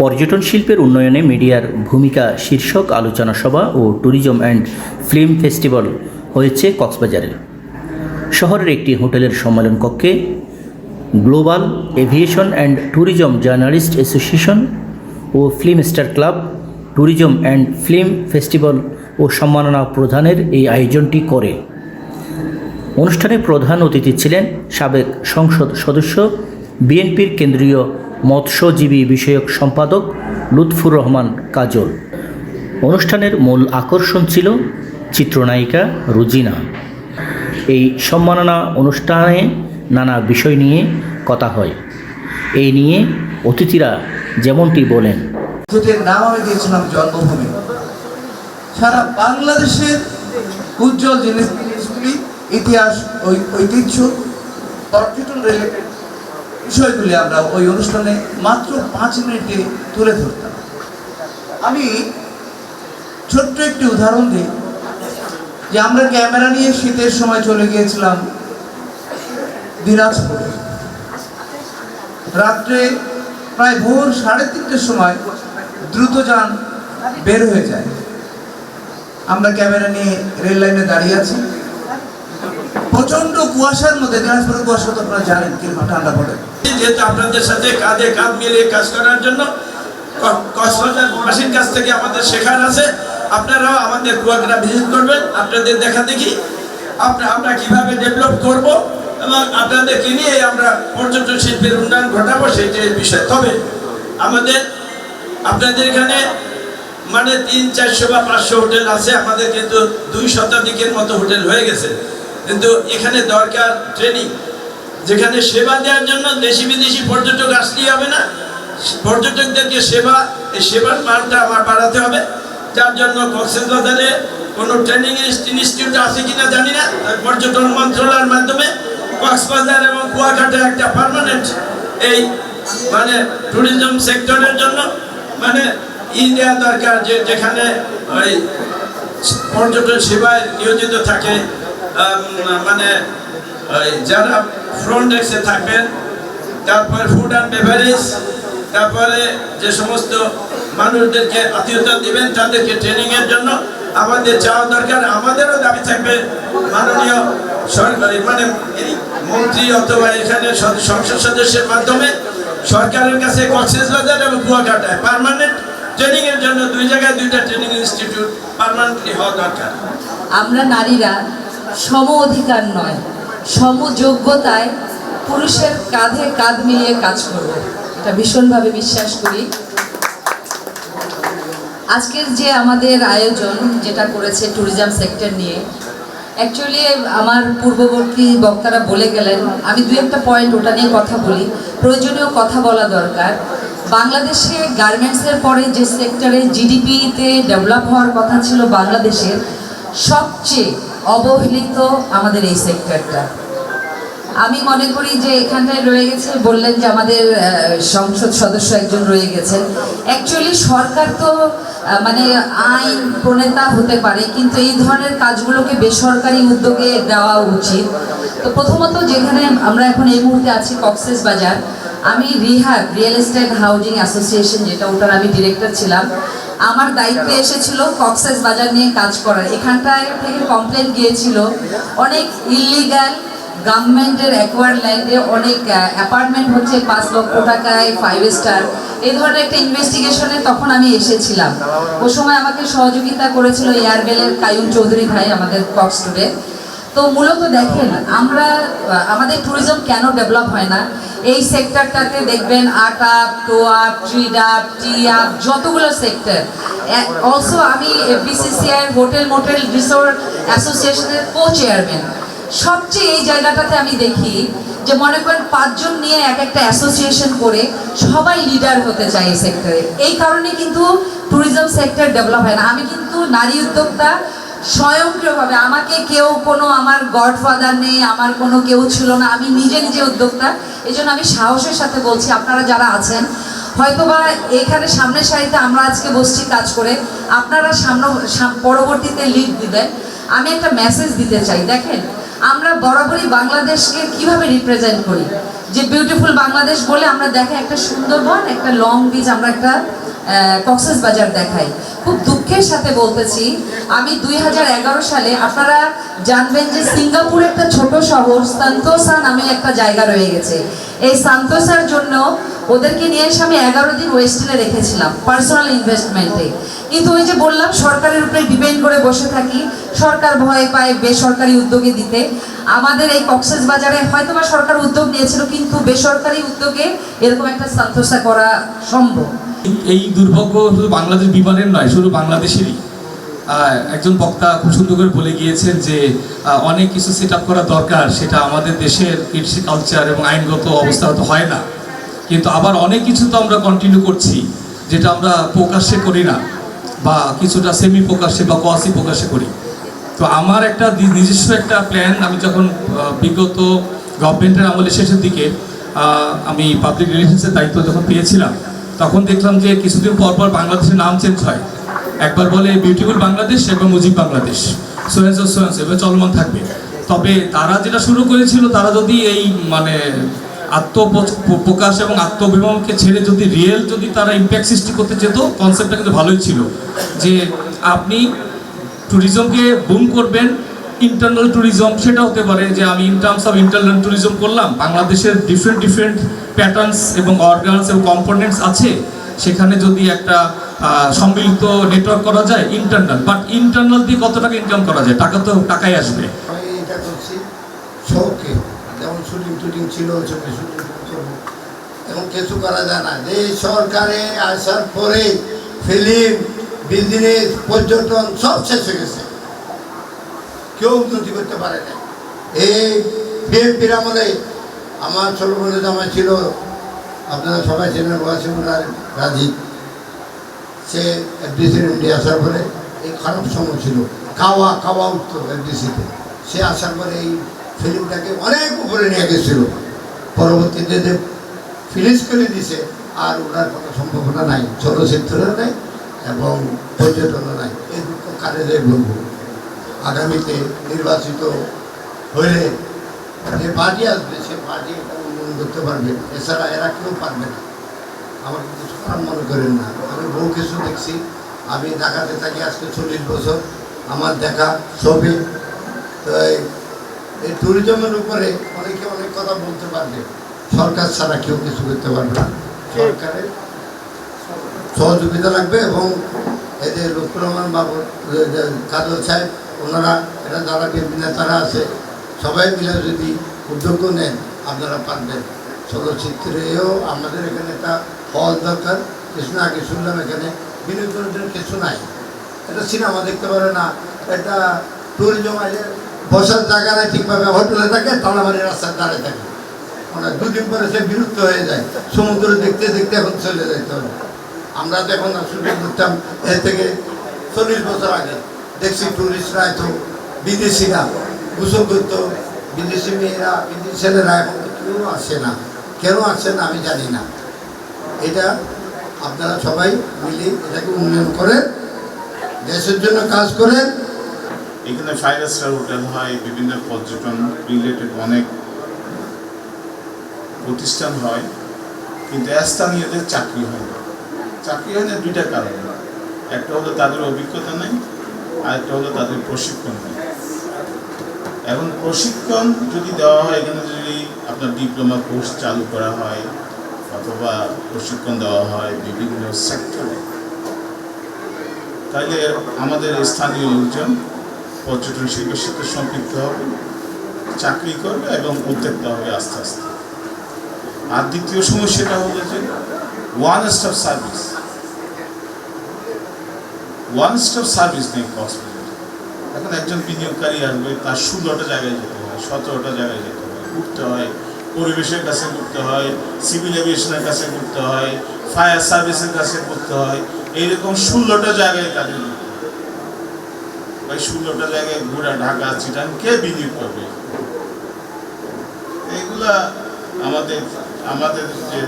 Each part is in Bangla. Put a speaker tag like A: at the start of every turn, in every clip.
A: পর্যটন শিল্পের উন্নয়নে মিডিয়ার ভূমিকা শীর্ষক আলোচনা সভা ও ট্যুরিজম অ্যান্ড ফিল্ম ফেস্টিভ্যাল হয়েছে কক্সবাজারে। শহরের একটি হোটেলের সম্মেলন কক্ষে global aviation and tourism journalist association O film star club, tourism and film festival ও সম্মাননা প্রদানের এই আয়োজনটি করে। অনুষ্ঠানে প্রধান অতিথি ছিলেন সাবেক সংসদ সদস্য, বিএনপির কেন্দ্রীয় মৎস্যজীবী বিষয়ক সম্পাদক লুৎফুর রহমান কাজল। অনুষ্ঠানের মূল আকর্ষণ ছিল চিত্রনায়িকা রুজিনা। এই সম্মাননা অনুষ্ঠানে নানা বিষয় নিয়ে কথা হয়। এই নিয়ে অতিথিরা যেমনটি বলেন
B: নাম আমি দিয়েছিলাম জন্মভূমি। সারা বাংলাদেশের উজ্জ্বল জিনিসগুলি, ইতিহাস ঐতিহ্য, পর্যটন রিলেটেড বিষয়গুলি আমরা ওই অনুষ্ঠানে মাত্র পাঁচ মিনিটে তুলে ধরতাম। আমি ছোট্ট একটি উদাহরণ দিই। যে আমরা ক্যামেরা নিয়ে শীতের সময় চলে গিয়েছিলাম দিনাজপুরে। রাত্রে প্রায় ভোর সাড়ে তিনটের সময় দ্রুতযান বের হয়ে যায়। আমরা ক্যামেরা নিয়ে রেল লাইনে দাঁড়িয়ে আছি। প্রচণ্ড কুয়াশার মধ্যে দিনাজপুরের কুয়াশা তো আপনারা জানেন কীরকম ঠান্ডা পড়ে।
C: যেহেতু আপনাদের সাথে কাঁধে কাঁধ মিলিয়ে কাজ করার জন্য কক্সবাজারবাসীর কাছ থেকে আমাদের শেখার আছে। আপনারাও আমাদের কুয়াকাটা ভিজিট করবেন, আপনাদের দেখা দেখি। আমরা আমরা কীভাবে ডেভেলপ করব এবং আপনাদেরকে নিয়ে আমরা পর্যটন শিল্পের উন্নয়ন ঘটাবো সেইটাই বিষয়। তবে আমাদের আপনাদের এখানে মানে তিন, চারশো বা পাঁচশো হোটেল আছে। আমাদের কিন্তু দুই শতাধিকের মতো হোটেল হয়ে গেছে। কিন্তু এখানে দরকার ট্রেনিং যেখানে সেবা দেওয়ার জন্য দেশি বিদেশি পর্যটক আসলেই হবে না। পর্যটকদেরকে সেবা, এই সেবার মানটা আমার বাড়াতে হবে। যার জন্য কক্সবাজারে কোনো ট্রেনিং ইনস্টিটিউট আছে কিনা জানি না। পর্যটন মন্ত্রণালয়ের মাধ্যমে কক্সবাজার এবং কুয়াকাটা একটা পার্মানেন্ট এই মানে ট্যুরিজম সেক্টরের জন্য মানে ই দেওয়া দরকার যে যেখানে ওই পর্যটন সেবায় নিয়োজিত থাকে। মানে যারা ফ্রন্ট ডেস্কে থাকবেন তারপরে ফুড অ্যান্ড বেভারেজ তারপরে যে সমস্ত মানুষদেরকে আত্মীয়তা দিবেন, তাদেরকে ট্রেনিংয়ের জন্য আমাদের চাওয়া দরকার। আমাদেরও দাবি থাকবে, মাননীয় সরকারি মানে মন্ত্রী অথবা এখানে সংসদ সদস্যের মাধ্যমে সরকারের কাছে কক্সবাজার এবং কুয়াকাটায় পার্মানেন্ট ট্রেনিংয়ের জন্য দুই জায়গায় দুইটা ট্রেনিং ইনস্টিটিউট পার্মানেন্টলি হওয়া দরকার।
D: আমরা নারীরা সম অধিকার নয়, সমযোগ্যতায় পুরুষের কাঁধে কাঁধ মিলিয়ে কাজ করব। এটা ভীষণভাবে বিশ্বাস করি। আজকের যে আমাদের আয়োজন যেটা করেছে ট্যুরিজম সেক্টর নিয়ে অ্যাকচুয়ালি আমার পূর্ববর্তী বক্তারা বলে গেলেন, আমি দু একটা পয়েন্ট ওটা নিয়ে কথা বলি। প্রয়োজনীয় কথা বলা দরকার। বাংলাদেশে গার্মেন্টসের পরে যে সেক্টরে জিডিপিতে ডেভেলপ হওয়ার কথা ছিল বাংলাদেশের, সবচেয়ে অবহেলিত আমাদের এই সেক্টরটা আমি মনে করি যে এখানটায় রয়ে গেছে, বললেন যে আমাদের সংসদ সদস্য একজন রয়ে গেছেন। অ্যাকচুয়ালি সরকার তো মানে আইন প্রণেতা হতে পারে, কিন্তু এই ধরনের কাজগুলোকে বেসরকারি উদ্যোগে দেওয়া উচিত। তো প্রথমত যেখানে আমরা এখন এই মুহূর্তে আছি, কক্সেস বাজার, আমি REHAB, real estate housing association, যেটা ওটার আমি ডিরেক্টর ছিলাম। আমার দায়িত্বে এসেছিল কক্সেস বাজার নিয়ে কাজ করার। এখানটায় থেকে কমপ্লেন গিয়েছিল। অনেক ইলিগাল গভর্নমেন্টের অ্যাকোয়ার ল্যান্ডে অনেক অ্যাপার্টমেন্ট হচ্ছে পাঁচ লক্ষ টাকায় ফাইভ স্টার এই ধরনের একটা ইনভেস্টিগেশনে তখন আমি এসেছিলাম। ও সময় আমাকে সহযোগিতা করেছিল এয়ারবেলের কায়ুম চৌধুরী ভাই আমাদের কক্স টুডে তো মূলত দেখেন, আমরা আমাদের ট্যুরিজম কেন ডেভেলপ হয় না? এই সেক্টরটাতে দেখবেন আর্ট আপ টো আপ ট্রিড টি আপ যতগুলো সেক্টর অলসো আমি বিসিসিআই হোটেল মোটেল রিসোর্ট অ্যাসোসিয়েশনের কো চেয়ারম্যান সবচেয়ে এই জায়গাটাতে আমি দেখি যে মনে করেন পাঁচজন নিয়ে এক একটা অ্যাসোসিয়েশন করে সবাই লিডার হতে চায় এই সেক্টরে এই কারণে কিন্তু ট্যুরিজম সেক্টর ডেভেলপ হয় না। আমি কিন্তু নারী উদ্যোক্তা স্বয়ংক্রিয়ভাবে, আমাকে কেউ কোনো আমার গডফাদার নেই, আমার কোনো কেউ ছিল না, আমি নিজে নিজে উদ্যোক্তা। এই আমি সাহসের সাথে বলছি, আপনারা যারা আছেন, হয়তোবা এখানে সামনের সারিতে আমরা আজকে বসছি কাজ করে, আপনারা সামনে পরবর্তীতে লিড দিবেন। আমি একটা মেসেজ দিতে চাই, দেখেন, আমরা বরাবরই বাংলাদেশকে কীভাবে রিপ্রেজেন্ট করি? যে বিউটিফুল বাংলাদেশ বলে আমরা দেখাই একটা সুন্দরবন, একটা লং বিচ আমরা একটা কক্সেস বাজার দেখাই। খুব দুঃখের সাথে বলতেছি, আমি দুই হাজার এগারো সালে, আপনারা জানবেন যে সিঙ্গাপুর একটা ছোট শহর, সান্তোসা নামে একটা জায়গা রয়ে গেছে। এই সান্তোসার জন্য ওদেরকে নিয়ে এসে আমি এগারো দিন ওয়েস্টেলে রেখেছিলাম পার্সোনাল ইনভেস্টমেন্টে কিন্তু ওই যে বললাম, সরকারের উপরে ডিপেন্ড করে বসে থাকি, সরকার ভয় পায় বেসরকারি উদ্যোগে দিতে। আমাদের এই কক্সেস বাজারে হয়তো বা সরকার উদ্যোগ নিয়েছিল, কিন্তু বেসরকারি উদ্যোগে এরকম একটা সান্তোসা করা সম্ভব।
E: এই দুর্ভাগ্য শুধু বাংলাদেশ বিমানের নয়, শুধু বাংলাদেশেরই। একজন বক্তা খুব সুন্দর করে বলে গিয়েছেন যে অনেক কিছু সেট করা দরকার, সেটা আমাদের দেশের কৃষি কালচার এবং আইনগত অবস্থা হয় না। কিন্তু আবার অনেক কিছু তো আমরা কন্টিনিউ করছি, যেটা আমরা প্রকাশ্যে করি না, বা কিছুটা সেমি প্রকাশ্যে বা কোয়াসি প্রকাশ্যে করি। তো আমার একটা নিজস্ব একটা প্ল্যান আমি যখন বিগত গভর্নমেন্টের আমলের শেষের দিকে আমি পাবলিক রিলেশনসের দায়িত্ব যখন পেয়েছিলাম, তখন দেখলাম যে কিছুদিন পর পর বাংলাদেশের নাম চেঞ্জ হয়। একবার বলে বিউটিফুল বাংলাদেশ, একবার মুজিব বাংলাদেশ। সোয়েন্স সোয়েন্স এবার চলমান থাকবে। তবে তারা যেটা শুরু করেছিল, তারা যদি এই মানে আত্মপ্রকাশ এবং আত্মবিমকে ছেড়ে যদি রিয়েল যদি তারা ইম্প্যাক্ট সৃষ্টি করতে যেত কনসেপ্টটা কিন্তু ভালোই ছিল। যে আপনি ট্যুরিজমকে বুম করবেন ইন্টারনাল ট্যুরিজম সেটা হতে পারে যে আমি in terms of internal tourism করলাম, বাংলাদেশের ডিফারেন্ট ডিফারেন্ট প্যাটার্নস এবং অর্গানস এবং কম্পোনেন্টস আছে। সেখানে যদি একটা সম্মিলিত নেটওয়ার্ক করা যায় ইন্টারনাল বাট ইন্টারনাল দিয়ে কত টাকা ইনকাম করা যায়? টাকা তো টাকাই আসবে।
F: আমি এটা করছি শুটিং ছিল ছবি শুটিং এখন কিছু করা যায় না যে সরকারে আসার পরে ফিল্ম বিজনেস পর্যটন সব শেষ হয়ে গেছে। কেউ উন্নতি করতে পারে না এই বিএনপির আমলে আমার বড় জামাই ছিল, আপনারা সবাই চেনেন ওয়াসিমুল্লাহ রাজীব সে এফডিসির ইন্ডিয়া আসার পরে এই খারাপ সময় ছিল। কাওয়া কাওয়া উঠতো এফডিসিতে সে আসার পরে এই ফিল্মটাকে অনেক উপরে নিয়ে গেছিল। পরবর্তীতে যে ফিনিশ করে দিছে, আর ওনার কোনো সম্ভাবনা নাই চলচ্চিত্রেও নাই এবং পর্যটনও নাই। এই দুঃখ কারে যাই বলব আগামীতে নির্বাচিত হলে যে পার্টি আসবে, সে পার্টি উন্নয়ন করতে পারবে। এছাড়া এরা কেউ পারবে না। আমার কিছু খারাপ মনে করেন না। আমি বহু কিছু দেখছি। আমি ঢাকাতে থাকি আজকে চল্লিশ বছর। আমার দেখা ছবি তো এই- ট্যুরিজমের উপরে অনেকে অনেক কথা বলতে পারবে। সরকার ছাড়া কেউ কিছু করতে পারবে না। সরকারের সহযোগিতা লাগবে এবং এই যে লুৎফুর রহমান বাবু কাজল সাহেব, ওনারা এটা যারা বিএনপি নেতারা আছে, সবাই মিলে যদি উদ্যোগ নেন, আপনারা পারবেন। চলচ্চিত্রেও আমাদের এখানে একটা হল দরকার। কিছু না আগে শুনলাম এখানে, বিনোদনের কিছু নাই। এটা সিনেমা দেখতে পারে না। এটা ট্যুরিজম আইলে বসার জায়গা নাই ঠিকভাবে হোটেলে থাকে তালামারি রাস্তায় দাঁড়িয়ে থাকে। মানে দুদিন পরে সে বিরক্ত হয়ে যায়। সমুদ্র দেখতে দেখতে এখন চলে যাইতে হবে আমরা তো এখন শুটিং করতাম এর থেকে চল্লিশ বছর আগে। দেখছি টুরিস্টরা এত বিদেশিরা গোসল করতো। বিদেশি মেয়েরা, বিদেশি ছেলেরা এখন কেউ আসে না। কেন আসে না আমি জানি না। এটা আপনারা সবাই মিলে এটাকে উন্নয়ন করেন, দেশের জন্য কাজ করেন
G: এখানে ফাইভ স্টার হোটেল হয়, বিভিন্ন পর্যটন রিলেটেড অনেক প্রতিষ্ঠান হয়, কিন্তু স্থানীয়দের চাকরি হয় না। চাকরি হয় না দুইটা কারণে। একটা হলো তাদের অভিজ্ঞতা নেই আর একটা হলো তাদের প্রশিক্ষণ নেই। এখন প্রশিক্ষণ যদি দেওয়া হয়, এখানে যদি আপনার ডিপ্লোমা কোর্স চালু করা হয়, অথবা প্রশিক্ষণ দেওয়া হয় বিভিন্ন সেক্টরে তাহলে আমাদের স্থানীয় লোকজন পর্যটন শিল্পের সাথে সম্পৃক্ত হবে, চাকরি করবে এবং উদ্যোক্তা হবে আস্তে আস্তে আর দ্বিতীয় সমস্যাটা হলো যে one stop service one stop service নেই কক্সবাজারে এখন একজন বিনিয়োগকারী আসবে, তার ষোলোটা জায়গায় যেতে হয়, সতেরোটা জায়গায় যেতে হয়, ঘুরতে হয়, পরিবেশের কাছে ঘুরতে হয় সিভিল এভিয়েশনের কাছে ঘুরতে হয় ফায়ার সার্ভিসের কাছে ঘুরতে হয়, এইরকম ষোলোটা জায়গায় তাদের। ওই ষোলোটা জায়গায় ঘোরা ঢাকা চিটান কে বিনিয়োগ করবে? এগুলা আমাদের আমাদের যে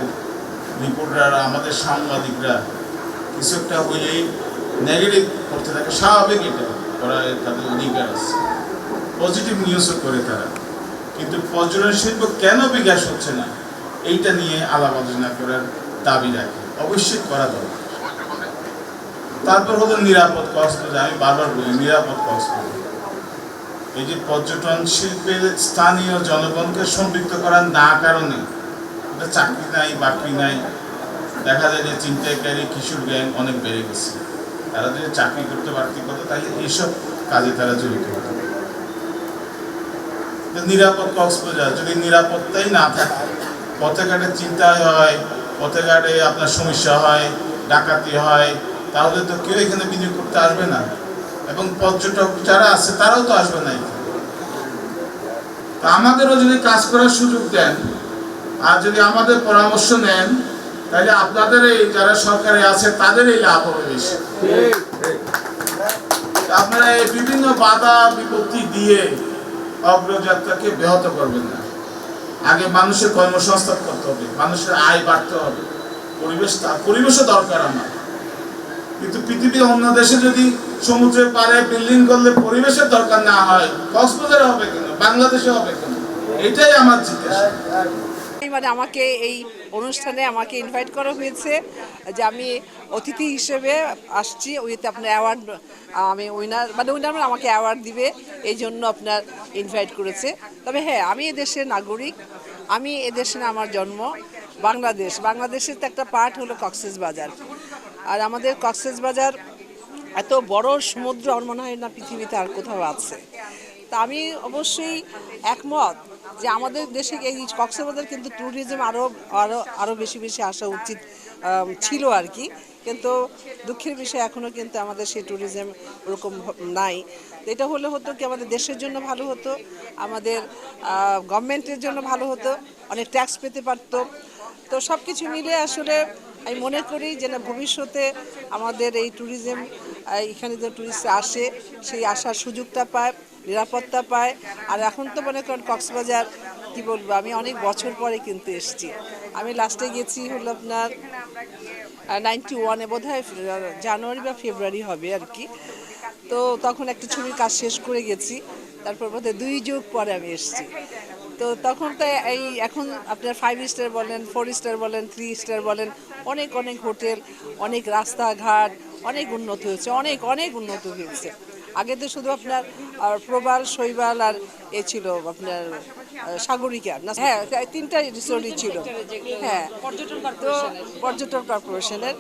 G: রিপোর্টাররা আমাদের সাংবাদিকরা, কিছু একটা হইলেই নেগেটিভ করতে থাকে, স্বাভাবিক এটা। ওরা তাদের অধিকার আছে। পজিটিভ নিউজও করে তারা। কিন্তু পর্যটন শিল্প কেন বিকাশ হচ্ছে না? এইটা নিয়ে আলাপ আলোচনা করার দাবি রাখি। অবশ্যই করা দরকার। তারপর হলো নিরাপদ কক্সবাজার আমি বারবার বলি, নিরাপদ কক্সবাজার এই যে পর্যটন শিল্পের স্থানীয় জনগণকে সম্পৃক্ত করার না কারণে চাকরি নাই, বাকরি নাই, দেখা যায় যে চিন্তাকারী কিশোর গ্যাং অনেক বেড়ে গেছে। তারা যদি চাকরি করতে পারতি কথা তাহলে এইসব কাজে তারা জড়িত হতো। নিরাপদ কক্সবাজার, যদি নিরাপত্তাই না থাকে, পথে ঘাটে চিন্তা হয়, পথে ঘাটে আপনার সমস্যা হয়, ডাকাতি হয় তাহলে তো কেউ এখানে বিনিয়োগ করতে আসবে না। এবং পর্যটক যারা আছে, তারাও তো আসবে না আমাদেরও যদি কাজ করার সুযোগ দেন, আর যদি আমাদের পরামর্শ নেন, তাহলে আপনাদের এই যারা সরকারে আছে, তাদের এই লাভ হবে বেশি। আপনারা এই বিভিন্ন বাধা বিপত্তি দিয়ে অগ্রযাত্রাকে ব্যাহত করবেন না। আগে মানুষের কর্মসংস্থান করতে হবে, মানুষের আয় বাড়তে হবে। পরিবেশ, পরিবেশও দরকার আমার। কিন্তু পৃথিবীর অন্য দেশে যদি সমুদ্রের পাড়ে বিল্ডিং করলে পরিবেশের দরকার না হয়, কক্সবাজারে হবে কেন? বাংলাদেশে হবে কেন? এটাই আমার জিজ্ঞাসা।
H: মানে আমাকে এই অনুষ্ঠানে আমাকে ইনভাইট করা হয়েছে যে আমি অতিথি হিসেবে আসছি ওইতে আপনার অ্যাওয়ার্ড আমি উইনার মানে উইনার আমাকে অ্যাওয়ার্ড দিবে, এই জন্য আপনার ইনভাইট করেছে। তবে হ্যাঁ আমি এদেশের নাগরিক, আমি এদেশে আমার জন্ম, বাংলাদেশ। বাংলাদেশের তো একটা পার্ট হলো কক্সেস বাজার। আর আমাদের কক্সেস বাজার এত বড় সমুদ্র আমার মনে হয় না পৃথিবীতে আর কোথাও আছে। তা আমি অবশ্যই একমত যে আমাদের দেশে এই কক্সবাজার কিন্তু ট্যুরিজম আরও আরও আরও বেশি বেশি আসা উচিত ছিল আর কি। কিন্তু দুঃখের বিষয় এখনও কিন্তু আমাদের সেই ট্যুরিজম ওরকম নাই। এটা হলে হতো কি আমাদের দেশের জন্য ভালো হতো, আমাদের গভর্নমেন্টের জন্য ভালো হতো, অনেক ট্যাক্স পেতে পারতো। তো সব কিছু মিলে আসলে আমি মনে করি যে না, ভবিষ্যতে আমাদের এই ট্যুরিজম এখানে যে ট্যুরিস্ট আসে, সেই আসার সুযোগটা পায়, নিরাপত্তা পায়। আর এখন তো মনে করেন কক্সবাজার, কি বলব, আমি অনেক বছর পরে কিন্তু এসেছি। আমি লাস্টে গেছি হলো আপনার নাইনটি ওয়ানে বোধ হয় জানুয়ারি বা ফেব্রুয়ারি হবে আর কি। তো তখন একটা ছবির কাজ শেষ করে গেছি। তারপর বোধহয় দুই যুগ পরে আমি এসেছি। তো তখন তো এই এখন আপনার ফাইভ স্টার বলেন ফোর স্টার বলেন থ্রি স্টার বলেন অনেক অনেক হোটেল অনেক রাস্তাঘাট অনেক উন্নত হয়েছে অনেক অনেক উন্নত হয়েছে। আগে তো শুধু আপনার প্রবাল শৈবাল আর এ ছিল আপনার সাগরিকা। না হ্যাঁ তিনটা রিসোর্টই ছিল। হ্যাঁ তো পর্যটন কর্পোরেশনের।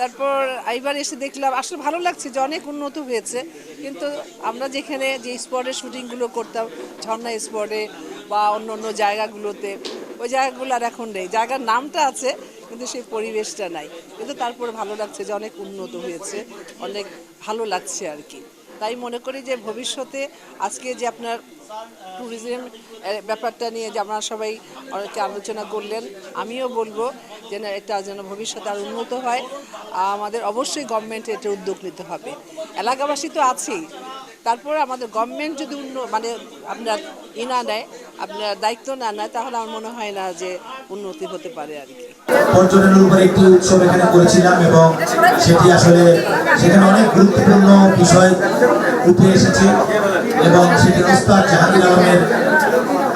H: তারপর এইবার এসে দেখলাম, আসলে ভালো লাগছে যে অনেক উন্নত হয়েছে। কিন্তু আমরা যেখানে যে স্পটে শুটিংগুলো করতাম, ঝর্ণা স্পটে বা অন্য অন্য জায়গাগুলোতে, ওই জায়গাগুলো আর এখন নেই। জায়গার নামটা আছে, কিন্তু সেই পরিবেশটা নাই। কিন্তু তারপরে ভালো লাগছে যে অনেক উন্নত হয়েছে, অনেক ভালো লাগছে আর কি। তাই মনে করি যে ভবিষ্যতে আজকে যে আপনার ট্যুরিজম ব্যাপারটা নিয়ে যে আমরা সবাই অনেকে আলোচনা করলেন, আমিও বলব যে না, এটা যেন ভবিষ্যতে আর উন্নত হয়। আমাদের অবশ্যই গভর্নমেন্ট এটা উদ্যোগ নিতে হবে। এলাকাবাসী তো আছেই। তারপর আমাদের গভর্নমেন্ট যদি উন্ন মানে আপনার ই না নেয় আপনার দায়িত্ব না নেয় তাহলে আমার মনে হয় না যে উন্নতি হতে পারে আর কি।
I: পর্যটনের উপর একটি উৎসব এখানে করেছিলাম এবং সেটি আসলে সেখানে অনেক গুরুত্বপূর্ণ বিষয় উঠে এসেছে এবং সেটি ওস্তাদ জাহাঙ্গীর আলমের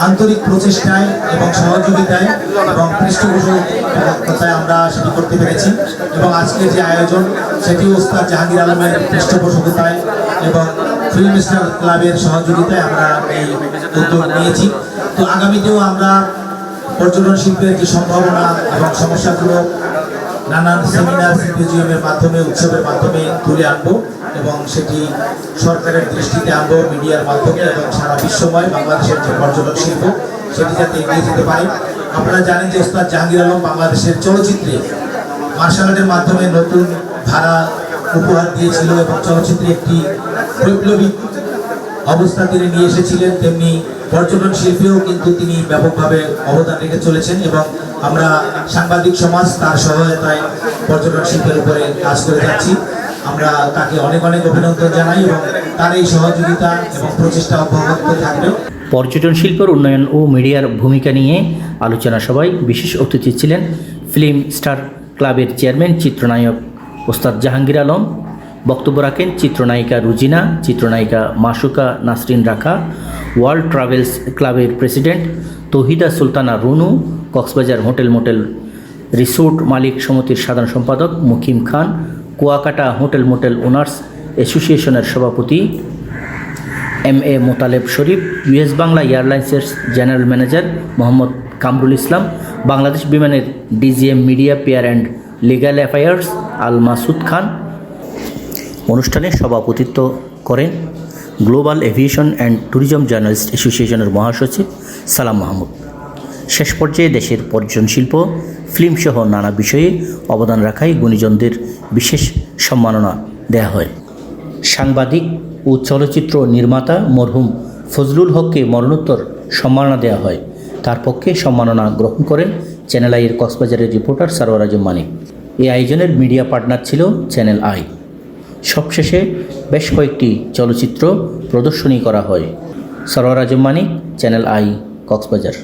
I: আন্তরিক প্রচেষ্টায় এবং সহযোগিতায় এবং পৃষ্ঠপোষকতায় আমরা সেটি করতে পেরেছি এবং আজকে যে আয়োজন সেটি ওস্তাদ জাহাঙ্গীর আলমের পৃষ্ঠপোষকতায় এবং ফিল্ম স্টার ক্লাবের সহযোগিতায় আমরা এই উদ্যোগ নিয়েছি। তো আগামীতেও আমরা পর্যটন শিল্পের যে সম্ভাবনা এবং সমস্যাগুলো নানান সেমিনার, সিম্পোজিয়ামের মাধ্যমে, উৎসবের মাধ্যমে তুলে আনব এবং সেটি সরকারের দৃষ্টিতে আনব, মিডিয়ার মাধ্যমে এবং সারা বিশ্বময় বাংলাদেশের যে পর্যটন শিল্প, সেটি যাতে এগিয়ে যেতে পারে। আপনারা জানেন যে ওস্তাদ জাহাঙ্গীর আলম বাংলাদেশের চলচ্চিত্রে মার্শাল আর্টের মাধ্যমে নতুন ধারা উপহার দিয়েছিল এবং চলচ্চিত্রে একটি বৈপ্লবিক অবস্থা তিনি নিয়ে এসেছিলেন, তেমনি পর্যটন শিল্পেও কিন্তু তিনি ব্যাপকভাবে অবদান রেখে চলেছেন এবং আমরা সাংবাদিক সমাজ তার সহায়তায় পর্যটন শিল্পের উপরে কাজ করে যাচ্ছি। আমরা তাকে অনেক অনেক অভিনন্দন জানাই এবং তার এই সহযোগিতা এবং প্রচেষ্টা অব্যাহত থাকবে।
A: পর্যটন শিল্পের উন্নয়ন ও মিডিয়ার ভূমিকা নিয়ে আলোচনা সভায় বিশেষ অতিথি ছিলেন ফিল্ম স্টার ক্লাবের চেয়ারম্যান, চিত্রনায়ক ওস্তাদ জাহাঙ্গীর আলম। বক্তব্য রাখেন চিত্রনায়িকা রুজিনা, চিত্রনায়িকা মাসুকা নাসরিন রাখা, ওয়ার্ল্ড ট্রাভেলস ক্লাবের president Tahida Sultana Runu, Cox's Bazar hotel motel resort মালিক সমিতির সাধারণ সম্পাদক Mukim Khan, Kuakata hotel motel owners অ্যাসোসিয়েশনের সভাপতি M A Motaleb Sharif US Bangla এয়ারলাইন্সের জেনারেল ম্যানেজার মোহাম্মদ কামরুল ইসলাম, বাংলাদেশ বিমানের DGM media pair and legal affairs Al Masud Khan অনুষ্ঠানে সভাপতিত্ব করেন global aviation and tourism journalist অ্যাসোসিয়েশনের মহাসচিব সালাম মাহমুদ। শেষ পর্যায়ে দেশের পর্যটন শিল্প ফিল্মসহ নানা বিষয়ে অবদান রাখায় গুণীজনদের বিশেষ সম্মাননা দেয়া হয়। সাংবাদিক ও চলচ্চিত্র নির্মাতা মরহুম ফজলুল হককে মরণোত্তর সম্মাননা দেওয়া হয়। তার পক্ষে সম্মাননা গ্রহণ করেন চ্যানেল আইয়ের কক্সবাজারের রিপোর্টার সারোয়ার মানিক। এই আয়োজনের মিডিয়া পার্টনার ছিল চ্যানেল আই। সবশেষে বেশ কয়েকটি চলচ্চিত্র প্রদর্শনী করা হয়। Sarowar Azam Manik channel I Cox's Bazar.